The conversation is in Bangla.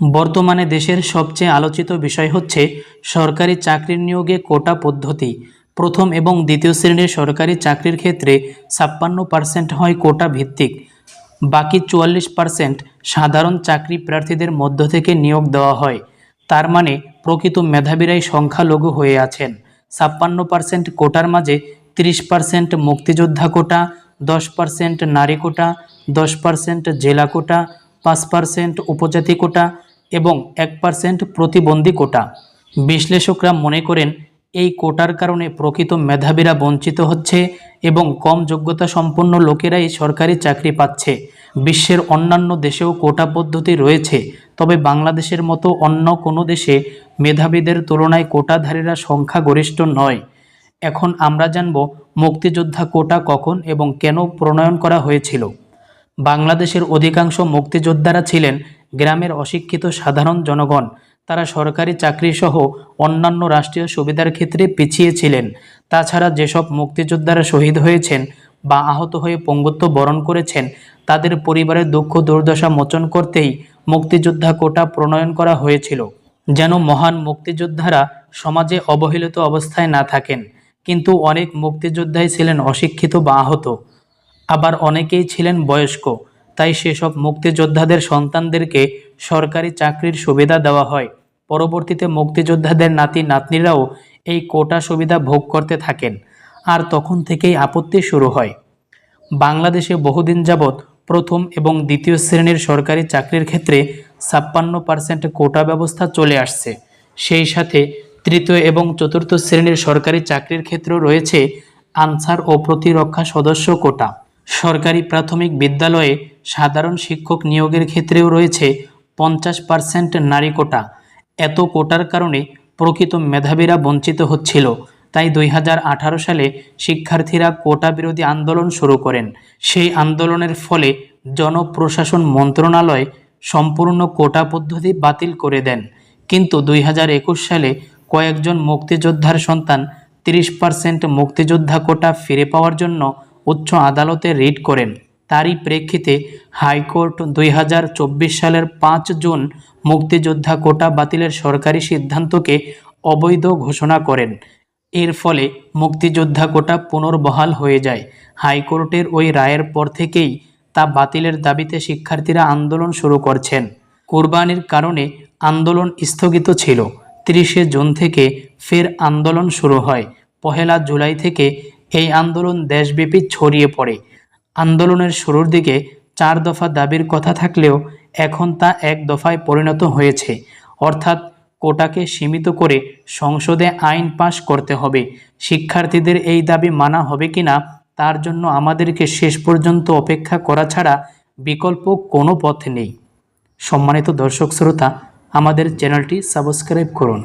বর্তমানে দেশের সবচেয়ে আলোচিত বিষয় হচ্ছে সরকারি চাকরির নিয়োগে কোটা পদ্ধতি। প্রথম এবং দ্বিতীয় শ্রেণির সরকারি চাকরির ক্ষেত্রে ছাপ্পান্ন পার্সেন্ট হয় কোটা ভিত্তিক। বাকি চুয়াল্লিশ পার্সেন্ট সাধারণ চাকরি প্রার্থীদের মধ্য থেকে নিয়োগ দেওয়া হয়। তার মানে প্রকৃত মেধাবীরাই সংখ্যালঘু হয়ে আছেন। ছাপ্পান্ন পার্সেন্ট কোটার মাঝে তিরিশ পার্সেন্ট মুক্তিযোদ্ধা কোটা, দশ পার্সেন্ট নারী কোটা, দশ পার্সেন্ট জেলা কোটা, পাঁচ পার্সেন্ট উপজাতি কোটা এবং এক পার্সেন্ট প্রতিবন্ধী কোটা। বিশ্লেষকরা মনে করেন, এই কোটার কারণে প্রকৃত মেধাবীরা বঞ্চিত হচ্ছে এবং কম যোগ্যতা সম্পন্ন লোকেরাই সরকারি চাকরি পাচ্ছে। বিশ্বের অন্যান্য দেশেও কোটা পদ্ধতি রয়েছে, তবে বাংলাদেশের মতো অন্য কোনো দেশে মেধাবীদের তুলনায় কোটাধারীরা সংখ্যাগরিষ্ঠ নয়। এখন আমরা জানব মুক্তিযোদ্ধা কোটা কখন এবং কেন প্রণয়ন করা হয়েছিল। বাংলাদেশের অধিকাংশ মুক্তিযোদ্ধারা ছিলেন গ্রামের অশিক্ষিত সাধারণ জনগণ। তারা সরকারি চাকরি সহ অন্যান্য রাষ্ট্রীয় সুবিধার ক্ষেত্রে পিছিয়ে ছিলেন। তাছাড়া যেসব মুক্তিযোদ্ধারা শহীদ হয়েছেন বা আহত হয়ে পঙ্গুত্ব বরণ করেছেন, তাদের পরিবারের দুঃখ দুর্দশা মোচন করতেই মুক্তিযোদ্ধা কোটা প্রণয়ন করা হয়েছিল। যেন মহান মুক্তিযোদ্ধারা সমাজে অবহেলিত অবস্থায় না থাকেন। কিন্তু অনেক মুক্তিযোদ্ধাই ছিলেন অশিক্ষিত বা আহত। আবার অনেকেই ছিলেন বয়স্ক, তাই সেসব মুক্তিযোদ্ধাদের সন্তানদেরকে সরকারি চাকরির সুবিধা দেওয়া হয়। পরবর্তীতে মুক্তিযোদ্ধাদের নাতি নাতনিরাও এই কোটা সুবিধা ভোগ করতে থাকেন, আর তখন থেকেই আপত্তি শুরু হয়। বাংলাদেশে বহুদিন যাবৎ প্রথম এবং দ্বিতীয় শ্রেণির সরকারি চাকরির ক্ষেত্রে ছাপ্পান্ন পার্সেন্ট কোটা ব্যবস্থা চলে আসছে। সেই সাথে তৃতীয় এবং চতুর্থ শ্রেণির সরকারি চাকরির ক্ষেত্রেও রয়েছে আনসার ও প্রতিরক্ষা সদস্য কোটা। সরকারি প্রাথমিক বিদ্যালয়ে সাধারণ শিক্ষক নিয়োগের ক্ষেত্রেও রয়েছে পঞ্চাশ পার্সেন্ট নারী কোটা। এত কোটার কারণে প্রকৃত মেধাবীরা বঞ্চিত হচ্ছিল। তাই দুই হাজার আঠারো সালে শিক্ষার্থীরা কোটা বিরোধী আন্দোলন শুরু করেন। সেই আন্দোলনের ফলে জনপ্রশাসন মন্ত্রণালয় সম্পূর্ণ কোটা পদ্ধতি বাতিল করে দেন। কিন্তু দুই হাজার একুশ সালে কয়েকজন মুক্তিযোদ্ধার সন্তান তিরিশ পার্সেন্ট মুক্তিযোদ্ধা কোটা ফিরে পাওয়ার জন্য উচ্চ আদালতে রিট করেন। তারই প্রেক্ষিতে হাইকোর্ট দুই হাজার চব্বিশ সালের পাঁচ জুন মুক্তিযোদ্ধা কোটা বাতিলের সরকারি সিদ্ধান্তকে অবৈধ ঘোষণা করেন। এর ফলে মুক্তিযোদ্ধা কোটা পুনর্বহাল হয়ে যায়। হাইকোর্টের ওই রায়ের পর থেকেই তা বাতিলের দাবিতে শিক্ষার্থীরা আন্দোলন শুরু করছেন। কোরবানির কারণে আন্দোলন স্থগিত ছিল। তিরিশে জুন থেকে ফের আন্দোলন শুরু হয়। পহেলা জুলাই থেকে এই আন্দোলন দেশব্যাপী ছড়িয়ে পড়ে। আন্দোলনের শুরুর দিকে চার দফা দাবির কথা থাকলেও এখন তা এক দফায় পরিণত হয়েছে। অর্থাৎ কোটাকে সীমিত করে সংসদে আইন পাশ করতে হবে। শিক্ষার্থীদের এই দাবি মানা হবে কিনা, তার জন্য আমাদেরকে শেষ পর্যন্ত অপেক্ষা করা ছাড়া বিকল্প কোনো পথ নেই। সম্মানিত দর্শক শ্রোতা, আমাদের চ্যানেলটি সাবস্ক্রাইব করুন।